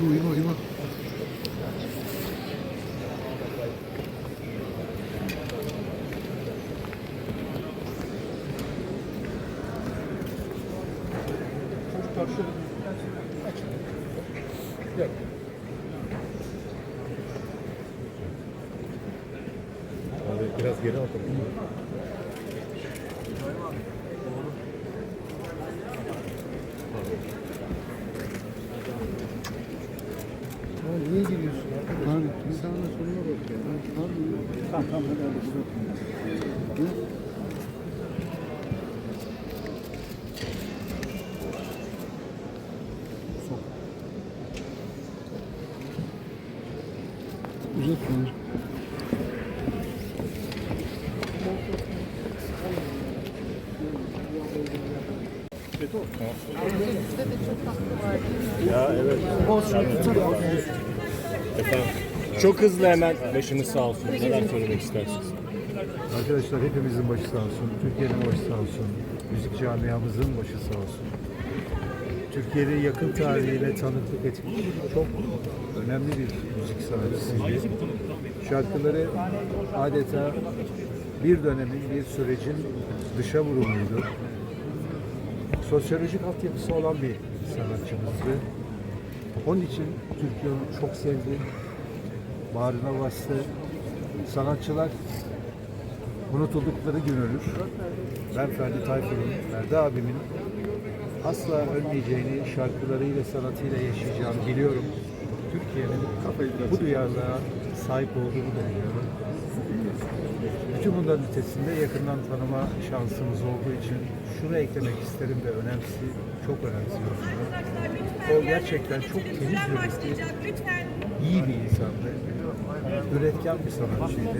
僕今今 Çok hızlı hemen başınız sağ olsun. Neler söylemek istersiniz? Arkadaşlar hepimizin başı sağ olsun. Türkiye'nin başı sağ olsun. Müzik camiamızın başı sağ olsun. Türkiye'nin yakın tarihiyle tanıklık etmiş çok önemli bir müzik sanatçısıydı. Şarkıları adeta bir dönemin, bir sürecin dışa vurumuydu. Sosyolojik altyapısı olan bir sanatçımızdı. Onun için Türkiye onu çok sevdi. Bağrına bastı. Sanatçılar unutuldukları gün ölür. Ben Ferdi Tayfur'un, Ferdi abimin asla ölmeyeceğini şarkılarıyla, sanatıyla yaşayacağını biliyorum. Türkiye'nin bu duyarlılığa sahip olduğunu da biliyorum. Bütün bunların ötesinde yakından tanıma şansımız olduğu için şunu eklemek isterim ve önemsi, çok önemsiyorum. O gerçekten çok temiz yürekli, iyi bir insandı. Üretken bir sanatçıydı.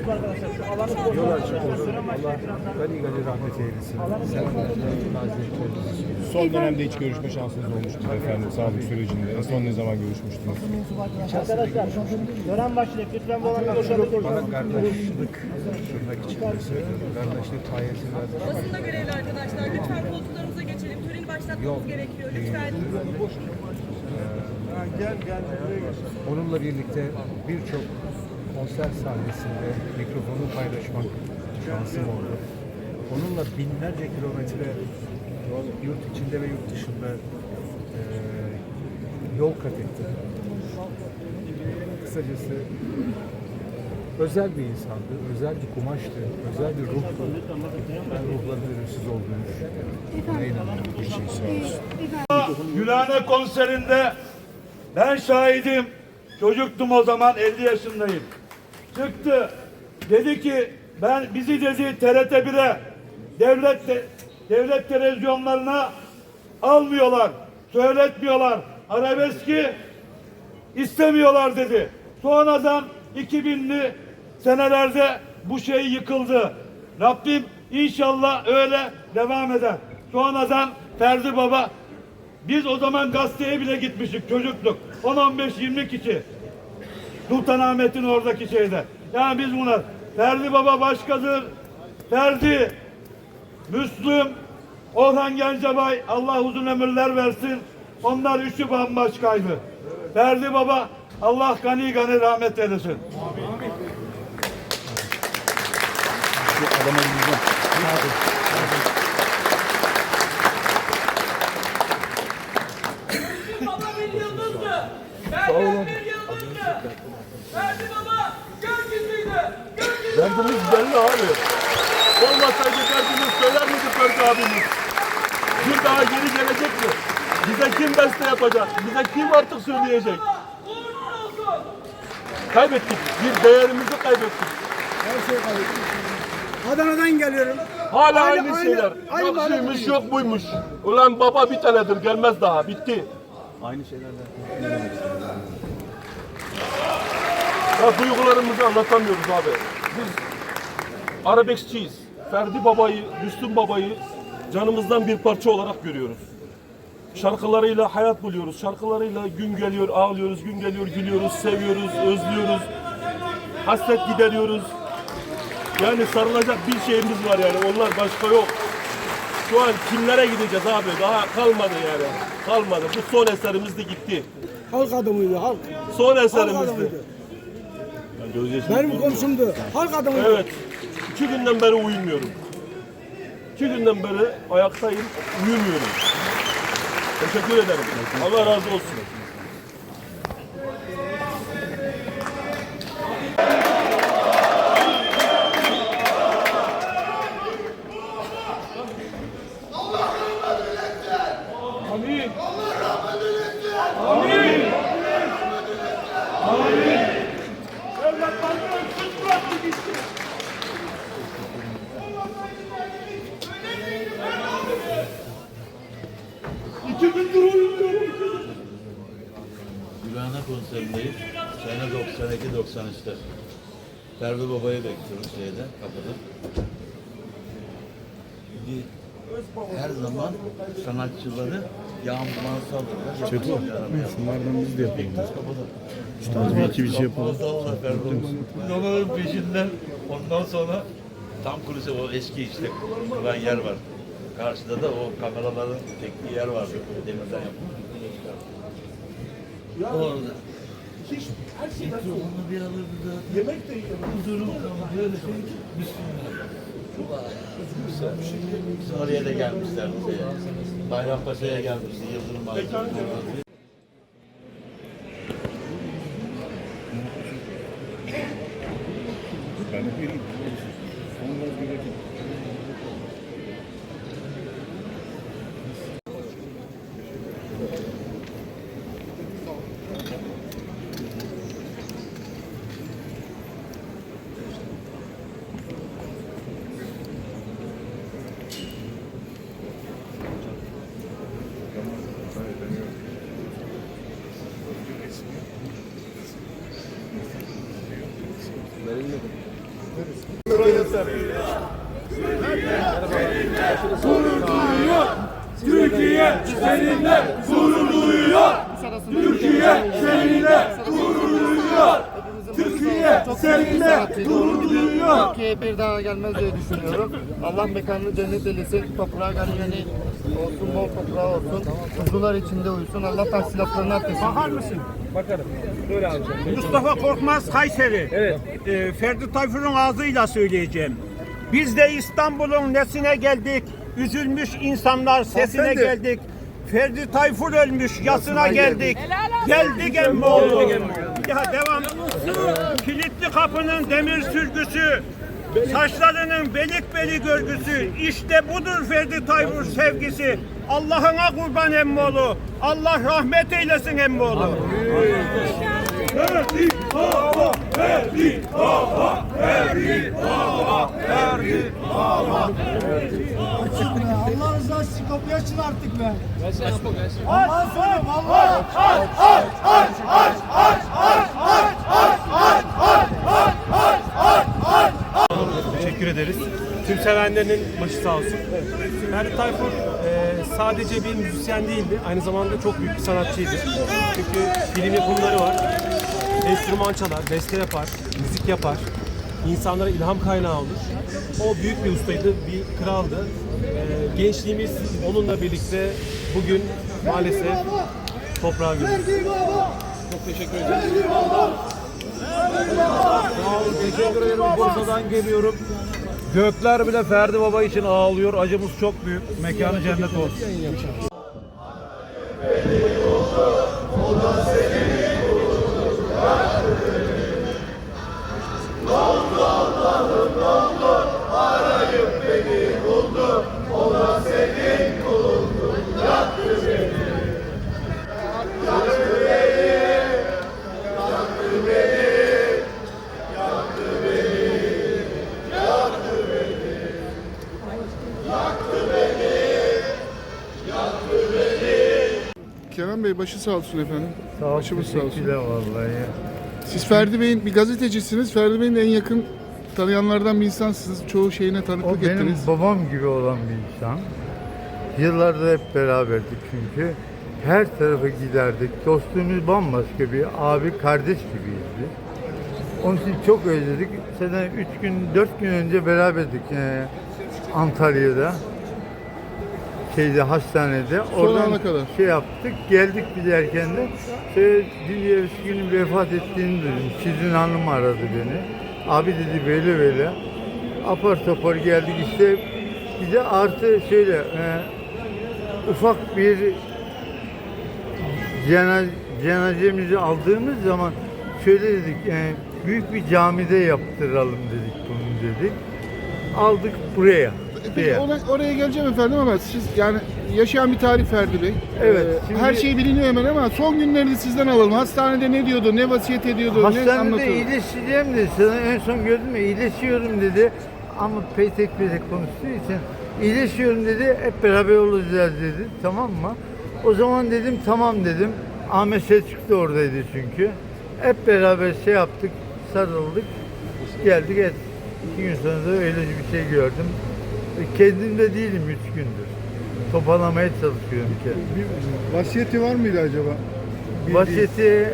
Yol açık olsun. Allah gani gani rahmet eylesin. Son dönemde hiç görüşme şansınız olmuş mu efendim sağlık sürecinde? En son ne zaman görüşmüştünüz? Arkadaşlar dönem başlayıp lütfen bu alanda boşalın. Bana kardeşlik tırnak içinde söylüyorum. Kardeşlik payesinde Basında görevli arkadaşlar. Lütfen koltuklarımıza geçelim. Töreni başlatmamız gerekiyor. Lütfen. Onunla birlikte birçok konser sahnesinde mikrofonu paylaşmak şansım oldu. Onunla binlerce kilometre yurt içinde ve yurt dışında eee, yol kat ettim. Kısacası özel bir insandı, özel bir kumaştı, özel bir ruhtu. Ben ruhların ölümsüz olduğunu düşünüyorum. Buna inanıyorum. Şey. Gülhane konserinde ben şahidim. Çocuktum o zaman 50 yaşındayım. Çıktı. Dedi ki ben bizi dedi TRT 1'e devlet devlet televizyonlarına almıyorlar. Söyletmiyorlar. Arabeski istemiyorlar dedi. Sonradan 2000'li senelerde bu şey yıkıldı. Rabbim inşallah öyle devam eder. Sonradan Ferdi Baba biz o zaman gazeteye bile gitmiştik çocukluk. 10-15-20 kişi. Sultanahmet'in oradaki şeyde. Yani biz buna Ferdi Baba başkadır. Ferdi, Müslüm, Orhan Gencebay Allah uzun ömürler versin. Onlar üçü bambaşkaydı. Ferdi Baba Allah gani gani rahmet eylesin. Baba bir yıldızdı. Ferdi bir yıldızdı. Ferdi baba gökyüzüydü. Gökyüzü. Derdimiz belli abi. Olmasaydı derdimiz söyler miydi Ferdi abimiz? Bir daha geri gelecek mi? Bize kim beste yapacak? Bize kim artık söyleyecek? Kaybettik. Bir değerimizi kaybettik. Adana'dan geliyorum. Hala Aynı- aynı, aynı- şeyler. aynı yok bana şuymuş yok buymuş. Ulan baba bir tanedir gelmez daha. Bitti. Aynı şeylerden. Ya duygularımızı anlatamıyoruz abi. Biz arabeskçiyiz. Ferdi babayı, Müslüm babayı canımızdan bir parça olarak görüyoruz. Şarkılarıyla hayat buluyoruz. Şarkılarıyla gün geliyor ağlıyoruz, gün geliyor gülüyoruz, seviyoruz, özlüyoruz. Hasret gideriyoruz. Yani sarılacak bir şeyimiz var yani. Onlar başka yok. Şu an kimlere gideceğiz abi? Daha kalmadı yani. Kalmadı. Bu son eserimiz de gitti. Halk adamıydı halk. Son Halk eserimizdi. adamıydı. Benim komşumdu. Halk adamıydı. Evet. İki günden beri uyumuyorum. İki günden beri ayaktayım, uyumuyorum. Teşekkür ederim. Allah razı olsun. Ferdi Baba'yı bekliyoruz şeyde, kapıda. Bir, her zaman sanatçıları yağmurmansı alırlar. Çeto, şunlardan biz de yapalım. Kapıda. Bir iki bir şey yapalım. Onların peşinden ondan sonra tam kulise o eski işte kurulan yer var. Karşıda da o kameraların çektiği yer vardı. Demirden yapılmış. Orada. Hiçbir, her şeyden soğuk. Mikrofonu bir alırdı da. Yemek de yiyemem. Huzurum kalmadı. Böyle şey. Bismillah. Oraya da gelmişler bize. Bayrampaşa'ya gelmişti, Yıldırım Bayrampaşa'ya. Türkiye seninle gurur duyuyor. Türkiye seninle gurur duyuyor. Türkiye seninle gurur duyuyor. Türkiye'ye bir daha gelmez diye düşünüyorum. Allah mekanını cennet eylesin. Toprağı ganimeni olsun, bol toprağı olsun. Kuzular içinde uyusun. Allah tahsilatlarını arttırsın. Bakar mısın? Mustafa Korkmaz Kayseri. Evet. Ferdi Tayfur'un ağzıyla söyleyeceğim. Biz de İstanbul'un nesine geldik? Üzülmüş insanlar sesine geldik. Ferdi Tayfur ölmüş, yasına geldik. Geldik emmoğlu. Ya devam. Kilitli kapının demir sürgüsü. Saçlarının belik beli görgüsü. İşte budur Ferdi Tayfur sevgisi. Allah'ına kurban emmoğlu. Allah rahmet eylesin emmoğlu. Ferdi Baba, Ferdi Baba, Ferdi Baba, Ferdi Baba. Allah rızası için kapıyı açın artık be. Aç, aç, aç, aç, aç, aç, aç, aç, aç, aç, aç, aç, aç, aç. Teşekkür ederiz. Tüm sevenlerinin başı sağ olsun. Ferdi Tayfur e, sadece bir müzisyen değildi. Aynı zamanda çok büyük bir sanatçıydı. Çünkü film yapımları var. Enstrüman çalar, beste yapar, müzik yapar. İnsanlara ilham kaynağı olur. O büyük bir ustaydı, bir kraldı. E, gençliğimiz onunla birlikte bugün maalesef toprağa gömüldü. Çok teşekkür ederim. Sağ olun, teşekkür ederim. Bursa'dan geliyorum. Gökler bile Ferdi Baba için ağlıyor. Acımız çok büyük. Mekanı cennet olsun. Sağ olsun efendim. Sağ ol, Başımız sağ olsun. teşekkürler vallahi. Siz Ferdi Bey'in bir gazetecisiniz. Ferdi Bey'in en yakın tanıyanlardan bir insansınız. Çoğu şeyine O tanıklık benim ettiniz. babam gibi olan bir insan. Yıllardır hep beraberdik çünkü. Her tarafa giderdik. Dostluğumuz bambaşka bir abi kardeş gibiydi. Onun için çok özledik. Sene 3 gün, 4 gün önce beraberdik e, Antalya'da. Şeyde hastanede. Oradan ana kadar. şey yaptık. Geldik giderken de şöyle dünya günün vefat ettiğini duydum. Sizin hanım aradı beni. Abi dedi böyle böyle. Apar topar geldik işte bir de artı şöyle e, ufak bir cena, cenazemizi aldığımız zaman şöyle dedik e, büyük bir camide yaptıralım dedik bunu dedik. Aldık buraya. Peki ona- oraya geleceğim efendim ama siz yani yaşayan bir tarih Ferdi Bey. Evet, Ee, şimdi- Her şey biliniyor hemen ama son günlerini sizden alalım. Hastanede ne diyordu, ne vasiyet ediyordu, ne Hastanede anlatıyordu? iyileşeceğim dedi. Sana en son gördüm ya iyileşiyorum dedi. Ama petek petek konuştuğu için iyileşiyorum dedi. Hep beraber olacağız dedi. Tamam mı? O zaman dedim tamam dedim. Ahmet Selçuk da oradaydı çünkü. Hep beraber şey yaptık, sarıldık. Geldik et. İki gün sonra da öyle bir şey gördüm. E, Kendimde değilim üç gündür. Toparlamaya çalışıyorum kendimi. Bir vasiyeti var mıydı acaba? Vasiyeti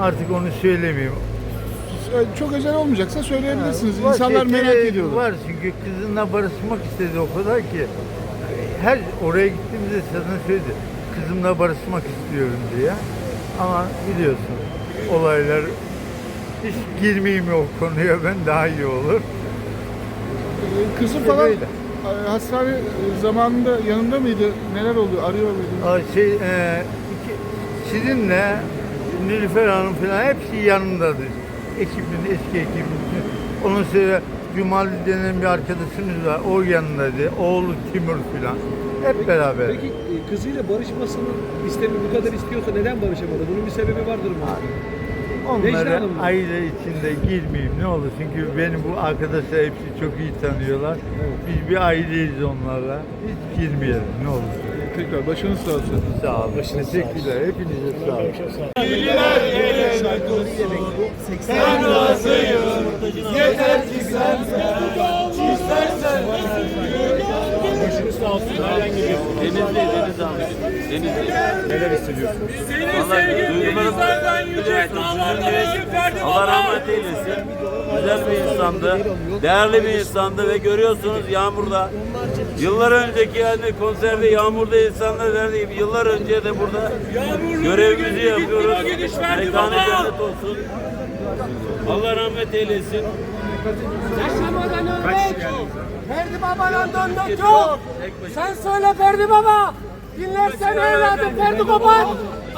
artık onu söylemeyeyim. Çok özel olmayacaksa söyleyebilirsiniz. İnsanlar merak ediyorlar. Var çünkü kızınla barışmak istedi o kadar ki. Her oraya gittiğimizde sana söyledi. Kızımla barışmak istiyorum diye. Ama biliyorsun olaylar hiç girmeyeyim o konuya ben daha iyi olur. Ee, Kızı falan böyle. e, hastane e, zamanında yanında mıydı? Neler oldu? Arıyor muydu? Şey, e, iki, sizinle Nilüfer Hanım falan hepsi yanındadır. Ekibin, eski ekibin. Onun sonra Cumali denen bir arkadaşımız var. O yanındaydı. Oğlu Timur falan. Hep beraber. Peki e, kızıyla barışmasını istemi bu kadar istiyorsa neden barışamadı? Bunun bir sebebi vardır mı? Mı? aile içinde girmeyeyim ne olur. Çünkü beni bu arkadaşlar hepsi çok iyi tanıyorlar. Biz bir aileyiz onlarla. Hiç girmeyelim ne olur. Tekrar başınız sağ olsun. Sağ olun. Teşekkürler. Hepinize sağ olun. Neler hissediyorsunuz? Senin sevgin bizlerden yüce dağlarda Ferdi Allah rahmet eylesin. Güzel bir insandı. Değerli bir insandı ve görüyorsunuz yağmurda. Yıllar önceki yani konserde yağmurda insanlar derdi gibi yıllar önce de burada görevimizi yapıyoruz. Mekanı cennet olsun. Allah rahmet eylesin. Ferdi Baba'dan döndük yok. Sen söyle Ferdi Baba. Dinlersen evladım Ferdi Kopat.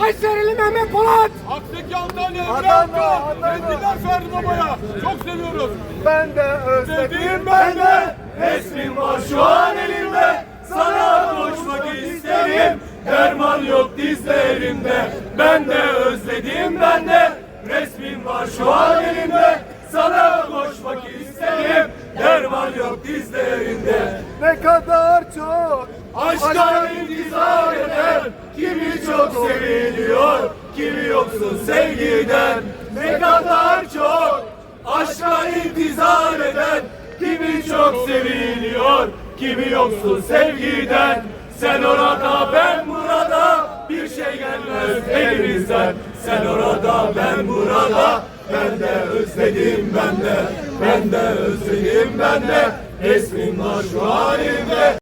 Kayserili Mehmet Polat. Akseki Antalya Adana, Adana. Kendiler Ferdi Baba'ya. Çok seviyoruz. Ben de özledim ben de resmin var şu an elimde Sana koşmak isterim Derman yok dizlerimde Ben de özledim ben de Resmin var şu an elimde Sana koşmak isterim Derman yok dizlerimde Ne kadar çok. Aşka intizar eder Kimi çok seviliyor Kimi yoksun sevgiden. Ne kadar çok Aşka intizar eder Kimi çok seviliyor Kimi yoksun sevgiden. Sen orada ben burada Bir şey gelmez elimizden. Sen orada ben burada Ben de özledim ben de Ben de özledim ben de. Resmin var şu halimde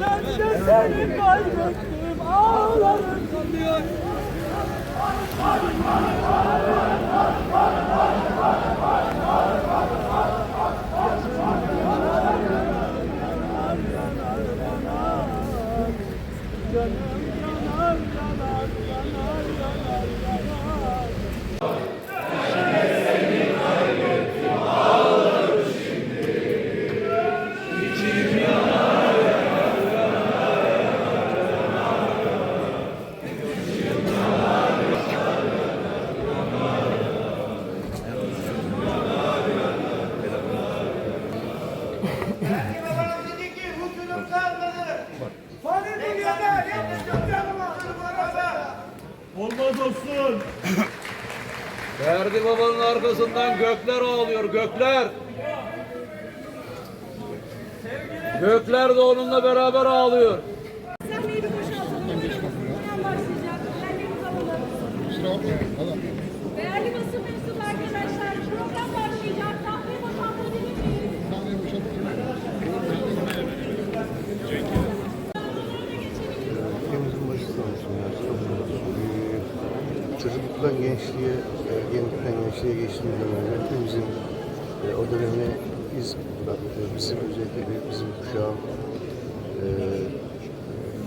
Ben de seni kaybettim ağlarım diyor. Var, var, var, var, var, var, var, var, var, var, var, Olmaz olsun. Ferdi babanın arkasından gökler ağlıyor, gökler. Gökler de onunla beraber ağlıyor. Sahneyi bir boşaltalım. Hemen başlayacak. Yerlerinizi alalım. Değerli basın mensubu arkadaşlar, program başlayacak. Sahneyi boşaltabilir miyiz? Ülkemizin başı sağ olsun ya. Çok eee, çocukluktan gençliğe, ergenlikten gençliğe geçtiğimiz dönemde hepimizin eee, o döneme iz bıraktı. Bizim özellikle bir- bizim kuşağın eee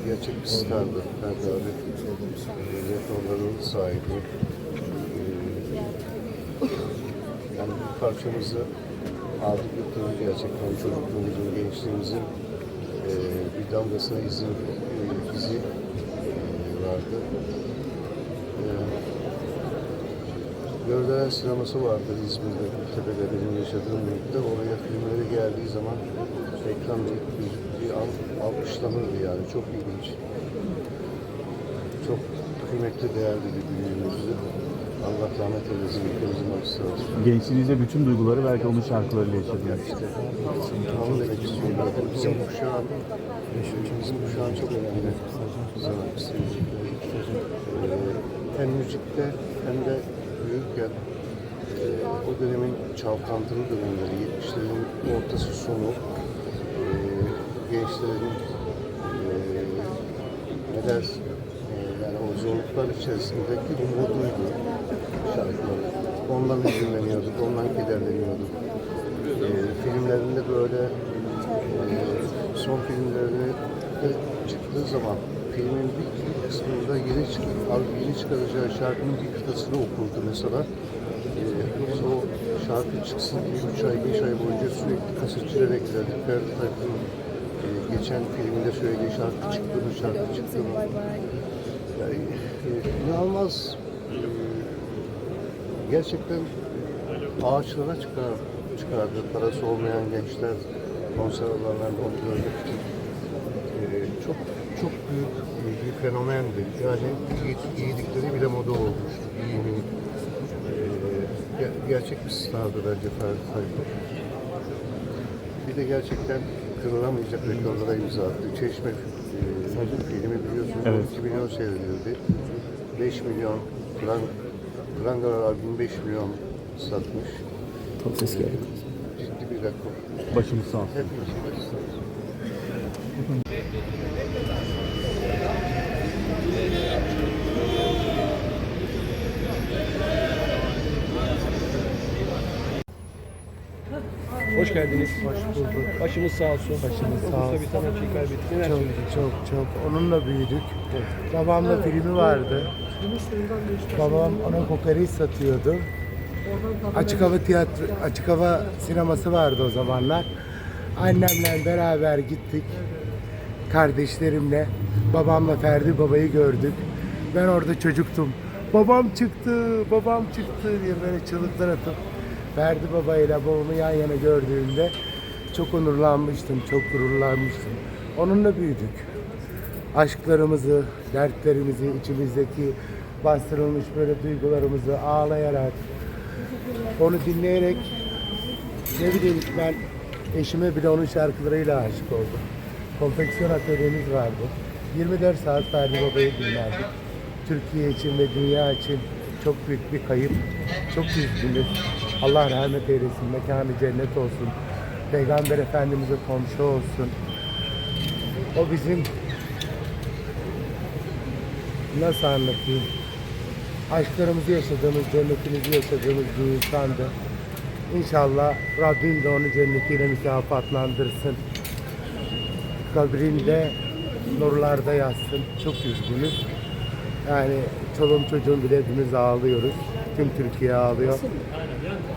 gerçek bir stardı. Ferdi abi eee, rekorların sahibi. Eee, yani bu parçamızı aldık götürdük gerçekten çocukluğumuzun, gençliğimizin eee, bir damgasına izin, eee, izi eee, vardı. Eee Gördüğün sineması vardır İzmir'de, Gültepe'de benim yaşadığım yurtta. Oraya filmleri geldiği zaman ekran bir, bir, bir al, alkışlanırdı yani. Çok ilginç. Çok kıymetli, değerli bir büyüğümüzdü. Allah rahmet eylesin, ülkemizin başına olsun. Gençliğinizde bütün duyguları belki onun şarkılarıyla yaşadınız. İşte onu demek istiyorum. Bizim kuşağın, bizim kuşağın çok önemli sanatçısı. Ee, hem müzikte hem de büyürken e, o dönemin çalkantılı dönemleri, 70'lerin ortası sonu, e, gençlerin e, ne dersin, e, yani o zorluklar içerisindeki umuduydu şarkıları. Ondan hüzünleniyorduk, ondan kederleniyorduk. E, filmlerinde böyle e, son filmlerine de çıktığı zaman filmin bir kısmında yeni, çık yeni çıkaracağı şarkının bir kıtasını okurdu mesela. E, biz o şarkı çıksın diye 3 ay, 5 ay boyunca sürekli kasetçilere giderdik. Ferdi Tayfur'un e, geçen filminde söylediği şarkı çıktı mı, şarkı çıktı mı? Yani, e, inanılmaz e, gerçekten ağaçlara çıkar, çıkardı. Parası olmayan gençler konser alanlarında. Ee, çok büyük bir fenomendi. Yani iyilikleri bile moda olmuştu. Ee, ge- gerçek bir stardı bence Ferdi Tayfur. Bir de gerçekten kırılamayacak rekorlara imza attı. Çeşme e, filmi biliyorsunuz Evet. 12 milyon seyredildi. 5 milyon, Pran, Prangalar 15 milyon satmış. Çok ses geldi. Ciddi bir rekor. Başımız sağ olsun. Hepimiz için sağ olsun. Hoş geldiniz. Hoş bulduk. Başımız sağ olsun. Başımız sağ olsun. bir sanatçıyı kaybettik. Neler Çok söyleyeceksiniz? çok çok. Onunla büyüdük. Babamla filmi vardı. Babam ona kokoreç satıyordu. Açık hava tiyatro, açık hava sineması vardı o zamanlar. Annemle beraber gittik. Kardeşlerimle. Babamla Ferdi babayı gördük. Ben orada çocuktum. Babam çıktı, babam çıktı diye böyle çığlıklar atıp Ferdi babayla babamı yan yana gördüğümde çok onurlanmıştım, çok gururlanmıştım. Onunla büyüdük. Aşklarımızı, dertlerimizi, içimizdeki bastırılmış böyle duygularımızı ağlayarak, onu dinleyerek ne bileyim ben eşime bile onun şarkılarıyla aşık oldum. Konfeksiyon atölyemiz vardı. 24 saat Ferdi Baba'yı dinlerdik. Türkiye için ve dünya için çok büyük bir kayıp. Çok üzgünüz. Allah rahmet eylesin. Mekanı cennet olsun. Peygamber Efendimiz'e komşu olsun. O bizim nasıl anlatayım? Aşklarımızı yaşadığımız, cennetimizi yaşadığımız bir insandı. İnşallah Rabbim de onu cennetiyle mükafatlandırsın. Kabrinde nurlarda yatsın. Çok üzgünüz. Yani çoluğum çocuğum bile hepimiz ağlıyoruz. Tüm Türkiye ağlıyor.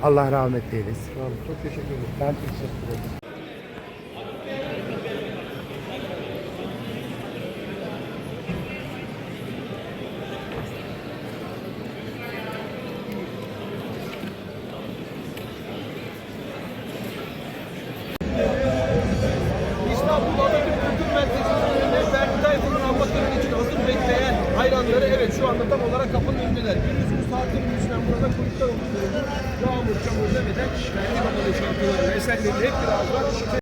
Allah rahmet eylesin. Çok teşekkür ederim. Ben teşekkür ederim. bölgeler. Bir yüzümüz tatil yüzünden burada kurtlar oluşturuyor. Yağmur, çamur demeden kendi kapalı şarkıları, eserleri hep bir ağızdan